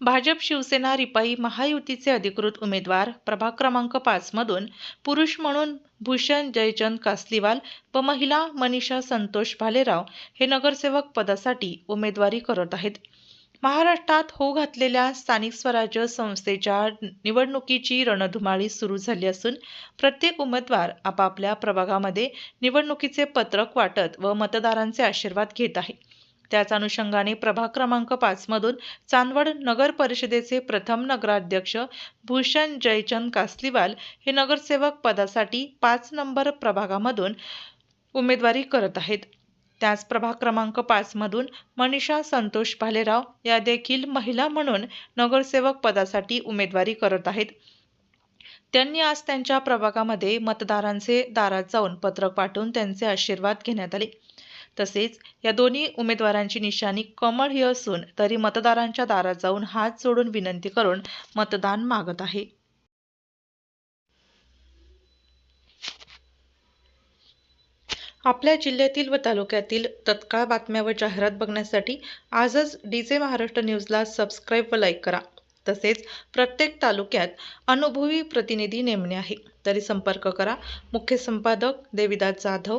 भाजप शिवसेना रिपाई महायुतीचे अधिकृत उमेदवार प्रभाग क्रमांक पाचमधून पुरुष म्हणून भूषण जयचंद कासलीवाल व महिला मनीषा संतोष भालेराव हे नगरसेवक पदासाठी उमेदवारी करत आहेत. महाराष्ट्रात हो घातलेल्या स्थानिक स्वराज्य संस्थेच्या निवडणुकीची रणधुमाळी सुरू झाली असून प्रत्येक उमेदवार आपापल्या प्रभागामध्ये निवडणुकीचे पत्रक वाटत व मतदारांचे आशीर्वाद घेत आहे. त्याच अनुषंगाने प्रभाग क्रमांक पाचमधून चांदवड नगर परिषदेचे प्रथम नगराध्यक्ष भूषण जयचंद कासलीवाल हे नगरसेवक पदासाठी पाच नंबर प्रभागामधून उमेदवारी करत आहेत. त्याच प्रभाग क्रमांक पाचमधून मनीषा संतोष भालेराव या देखील महिला म्हणून नगरसेवक पदासाठी उमेदवारी करत आहेत. त्यांनी आज त्यांच्या प्रभागामध्ये मतदारांचे दारात जाऊन पत्रक पाठवून त्यांचे आशीर्वाद घेण्यात आले. तसेच या दोन्ही उमेदवारांची निशाणी कमळ ही असून तरी मतदारांच्या दारात जाऊन हात जोडून विनंती करून मतदान मागत आहे. आपल्या जिल्ह्यातील व तालुक्यातील तत्काळ बातम्या व जाहिरात बघण्यासाठी आजच डी जे महाराष्ट्र न्यूजला सबस्क्राईब व लाईक करा. तसेच प्रत्येक तालुक्यात अनुभवी प्रतिनिधी नेमणे आहे. तरी संपर्क करा. मुख्य संपादक देविदास जाधव